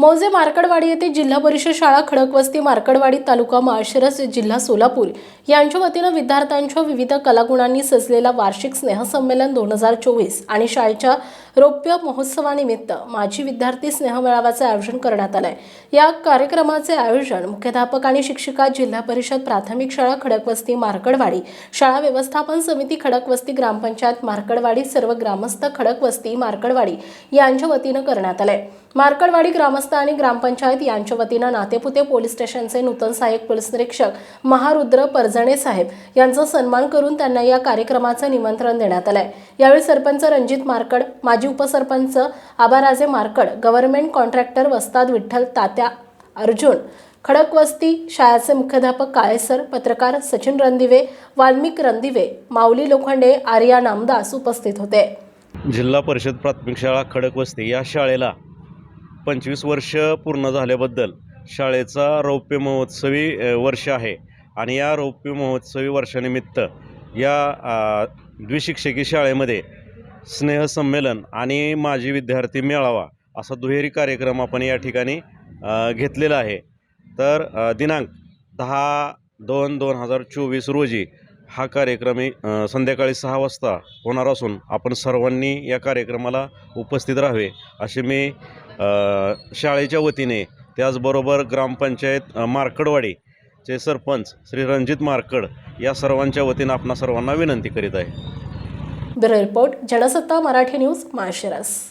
मौजे मार्कडवाडी येथे जिल्हा परिषद शाळा खडकवस्ती मार्कडवाडी तालुका माळशिरस जिल्हा सोलापूर. यांच्या वतीनं विद्यार्थ्यांच्या विविध कलागुणांनी सजलेला वार्षिक स्नेहसंमेलन दोन हजार चोवीस आणि शाळेच्या रौप्य महोत्सवानिमित्त माजी विद्यार्थी स्नेहमेळाव्याचं आयोजन करण्यात आलंय. या कार्यक्रमाचे आयोजन मुख्याध्यापक आणि शिक्षिका जिल्हा परिषद प्राथमिक शाळा खडकवस्ती मार्कडवाडी शाळा व्यवस्थापन समिती खडकवस्ती ग्रामपंचायत मार्कडवाडी सर्व ग्रामस्थ खडकवस्ती मार्कडवाडी यांच्या वतीनं करण्यात आलंय. मार्कडवाडी ग्रामस्थ आणि ग्रामपंचायत यांच्या वतीनं नातेपुते पोलीस स्टेशनचे नूतन सहाय्यक पोलीस निरीक्षक महारुद्र परजणे साहेब यांचा सन्मान करून त्यांना या कार्यक्रमाचं निमंत्रण देण्यात आलंय. यावेळी सरपंच रणजित मार्कड माजी उपसरपंच आबाराजे मार्कड गव्हर्नमेंट कॉन्ट्रॅक्टर वस्ताद विठ्ठल तात्या अर्जुन खडकवस्ती शाळेचे मुख्याध्यापक काळेसर पत्रकार सचिन रणदिवे वाल्मिक रणदिवे माऊली लोखंडे आर्या नामदास उपस्थित होते. जिल्हा परिषद प्राथमिक शाळा खडकवस्ती या शाळेला पंचवीस वर्ष पूर्ण झाल्याबद्दल शाळेचा रौप्य महोत्सवी वर्ष आहे. आणि या रौप्य महोत्सवी वर्षानिमित्त या द्विशिक्षकी शाळेमध्ये स्नेहसंमेलन आणि माजी विद्यार्थी मेळावा असा दुहेरी कार्यक्रम आपण या ठिकाणी घेतलेला आहे. तर दिनांक दहा दोन दोन हजार चोवीस रोजी हा कार्यक्रम संध्याकाळी सहा वाजता होणार असून आपण सर्वांनी या कार्यक्रमाला उपस्थित राहावे असे मी शाळेच्या वतीने त्याचबरोबर ग्रामपंचायत मार्कडवाडीचे सरपंच श्री रणजित मार्कड या सर्वांच्या वतीनं आपणा सर्वांना विनंती करीत आहे. Bureau report Jansatta Marathi news Malshiras.